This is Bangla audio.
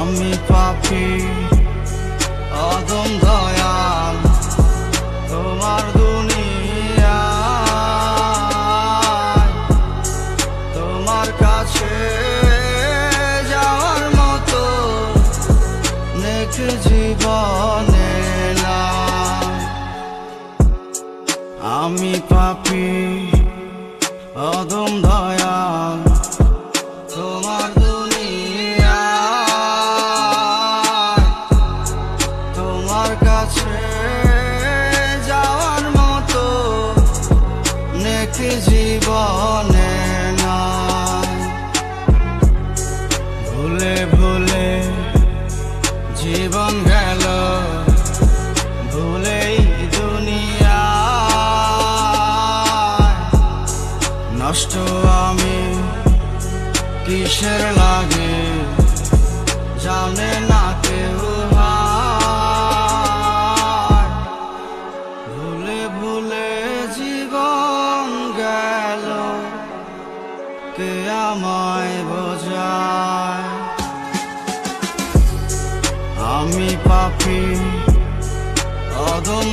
আমি পাপি অদম দয়াল, তোমার দুনিয়া। তোমার কাছে যাওয়ার মতো নেক জীবনে না আমি পাপি অদম দয়াল নেক জীবনে নাই ভুলে ভুলে জীবন গেল ভুলেই দুনিয়া। নষ্ট আমি কিসের লাগে? কে আমায় বোঝায়। আমি পাপি অদম